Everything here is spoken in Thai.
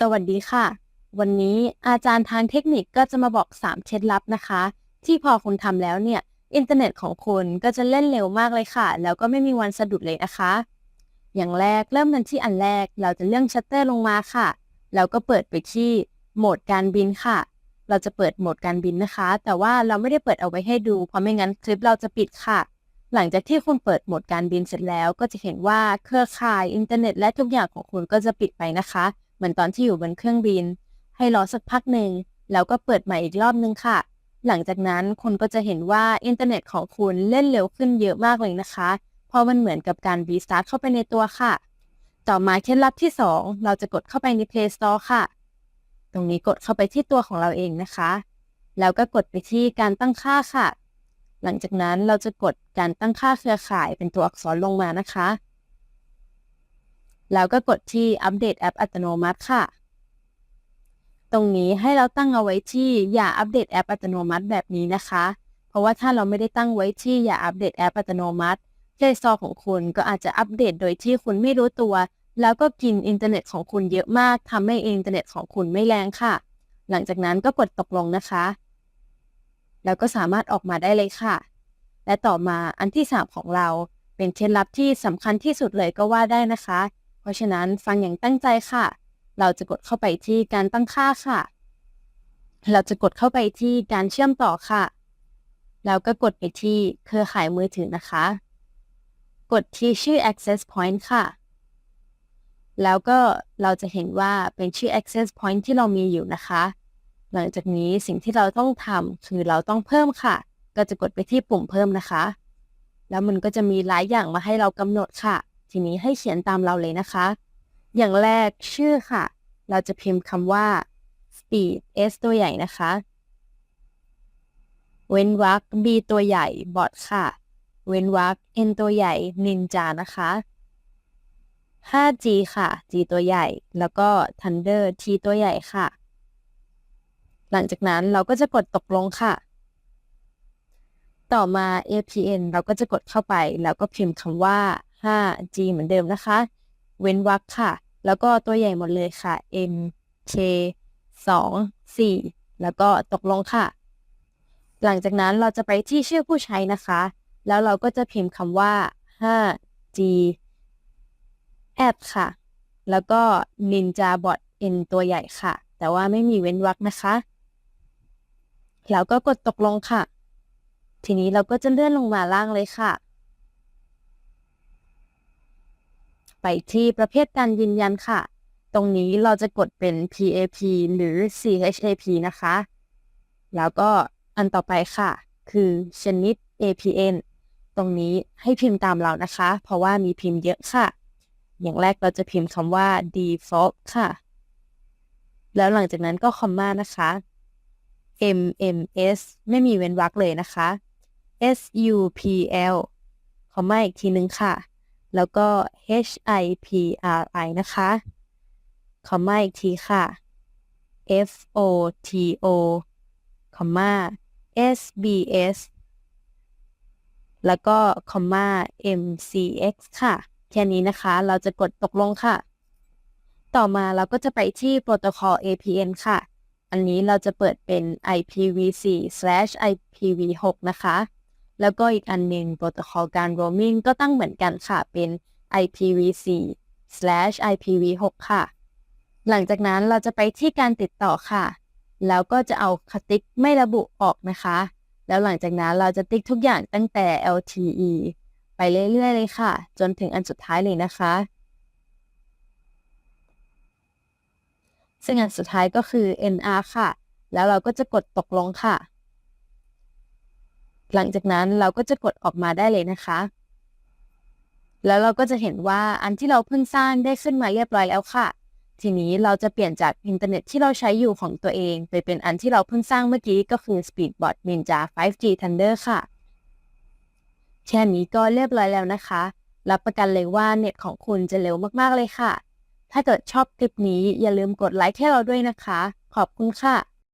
สวัสดีค่ะ วันนี้อาจารย์ทางเทคนิคก็จะมาบอก 3 เคล็ดลับนะคะ ที่พอคุณทำแล้วเนี่ย อินเทอร์เน็ตของคุณก็จะเล่นเร็วมากเลยค่ะ แล้วก็ไม่มีวันสะดุดเลยนะคะ อย่างแรกเริ่มกันที่อันแรกเราจะเลื่อนชัตเตอร์ลงมาค่ะ แล้วก็เปิดไปที่โหมดการบินค่ะ เราจะเปิดโหมดการบินนะคะ แต่ว่าเราไม่ได้เปิดเอาไว้ให้ดู เพราะไม่งั้นคลิปเราจะปิดค่ะ หลังจากที่คุณเปิดโหมดการบินเสร็จแล้ว ก็จะเห็นว่าเครือข่ายอินเทอร์เน็ต และทุกอย่างของคุณก็จะปิดไปนะคะ เหมือนตอนที่อยู่บนเครื่องบิน ให้รอสักพักหนึ่ง แล้วก็เปิดใหม่อีกรอบนึงค่ะ หลังจากนั้นคุณก็จะเห็นว่าอินเทอร์เน็ตของคุณเล่นเร็วขึ้นเยอะมากเลยนะคะ เพราะมันเหมือนกับการรีสตาร์ทเข้าไปในตัวค่ะ ต่อมาเคล็ดลับที่ 2 เราจะกดเข้าไปใน Play Store ค่ะ ตรงนี้กดเข้าไปที่ตัวของเราเองนะคะ แล้วก็กดไปที่การตั้งค่าค่ะ หลังจากนั้นเราจะกดการตั้งค่าเครือข่ายเป็นตัวอักษรลงมานะคะ แล้วก็กดที่อัปเดตแอปอัตโนมัติค่ะ ตรงนี้ให้เราตั้งเอาไว้ที่อย่าอัปเดตแอปอัตโนมัติแบบนี้นะคะ เพราะว่าถ้าเราไม่ได้ตั้งไว้ที่อย่าอัปเดตแอปอัตโนมัติ Play Store ของคุณก็อาจจะอัปเดตโดยที่คุณไม่รู้ตัว แล้วก็กินอินเทอร์เน็ตของคุณเยอะมากทำให้อินเทอร์เน็ตของคุณไม่แรงค่ะ หลังจากนั้นก็กดตกลงนะคะ แล้วก็สามารถออกมาได้เลยค่ะ และต่อมาอันที่ 3 ของเราเป็นเคล็ดลับที่สำคัญที่สุดเลยก็ว่าได้นะคะ ราะฉะนั้นฟังอย่างตั้งใจค่ะ เราจะกดเข้าไปที่การตั้งค่าค่ะ เราจะกดเข้าไปที่การเชื่อมต่อค่ะ แล้วก็กดไปที่เครือข่ายมือถือนะคะ กดที่ชื่อ access point ค่ะ แล้วก็เราจะเห็นว่าเป็นชื่อ access point ที่เรามีอยู่นะคะ หลังจากนี้สิ่งที่เราต้องทำคือเราต้องเพิ่มค่ะ ก็จะกดไปที่ปุ่มเพิ่มนะคะ แล้วมันก็จะมีหลายอย่างมาให้เรากำหนดค่ะ ทีนี้ให้เขียนตามเราเลยนะคะ อย่างแรกชื่อค่ะ เราจะพิมพ์คำว่า speed s ตัวใหญ่นะคะ เว้นวรรค b ตัวใหญ่ bot ค่ะ เว้นวรรค n ตัวใหญ่ ninja นะคะ 5G ค่ะ G ตัวใหญ่ แล้วก็ Thunder T ตัวใหญ่ค่ะ หลังจากนั้นเราก็จะกดตกลงค่ะ ต่อมา APN เราก็จะกดเข้าไป แล้วก็พิมพ์คำว่า 5G เหมือนเดิมนะคะ เว้นวรรคค่ะ แล้วก็ตัวใหญ่หมดเลยค่ะ M K 2 4 แล้วก็ตกลงค่ะ หลังจากนั้นเราจะไปที่ชื่อผู้ใช้นะคะ แล้วเราก็จะพิมพ์คำว่า 5G app ค่ะ แล้วก็ Ninja Bot N ตัวใหญ่ค่ะ แต่ว่าไม่มีเว้นวรรคนะคะ แล้วก็กดตกลงค่ะ ทีนี้เราก็จะเลื่อนลงมาล่างเลยค่ะ ไปที่ประเภทการยืนยันค่ะ ตรงนี้เราจะกดเป็น PAP หรือ CHAP นะคะ แล้วก็อันต่อไปค่ะ คือชนิด APN ตรงนี้ให้พิมพ์ตามเรานะคะ เพราะว่ามีพิมพ์เยอะค่ะ อย่างแรกเราจะพิมพ์คำว่า default ค่ะ แล้วหลังจากนั้นก็คอมมานะคะ MMS ไม่มีเว้นวรรคเลยนะคะ SUPL คอมมาอีกทีนึงค่ะ แล้วก็ HIPRI นะคะ คอมมาอีกทีค่ะ FOTO คอมมา SBS แล้วก็คอมมา MCX ค่ะ แค่นี้นะคะ เราจะกดตกลงค่ะ ต่อมาเราก็จะไปที่โปรโตคอล APN ค่ะ อันนี้เราจะเปิดเป็น IPv4/IPv6 นะคะ แล้วก็อีกอันหนึ่งโปรโตคอลการ roaming ก็ตั้งเหมือนกันค่ะ เป็น IPv4/IPv6 ค่ะ หลังจากนั้นเราจะไปที่การติดต่อค่ะ แล้วก็จะเอาคติ๊กไม่ระบุออกนะคะ แล้วหลังจากนั้นเราจะติ๊กทุกอย่างตั้งแต่ LTE ไปเรื่อยๆเลยค่ะ จนถึงอันสุดท้ายเลยนะคะ ซึ่งอันสุดท้ายก็คือ NR ค่ะ แล้วเราก็จะกดตกลงค่ะ หลังจากนั้นเราก็จะกดออกมาได้เลยนะคะ แล้วเราก็จะเห็นว่าอันที่เราเพิ่งสร้างได้ขึ้นมาเรียบร้อยแล้วค่ะ ทีนี้เราจะเปลี่ยนจากอินเทอร์เน็ตที่เราใช้อยู่ของตัวเอง ไปเป็นอันที่เราเพิ่งสร้างเมื่อกี้ก็คือ Speedbot Ninja 5G Thunder ค่ะ แค่นี้ก็เรียบร้อยแล้วนะคะ รับประกันเลยว่าเน็ตของคุณจะเร็วมากๆเลยค่ะ ถ้าเกิดชอบคลิปนี้อย่าลืมกดไลค์ให้เราด้วยนะคะ ขอบคุณค่ะ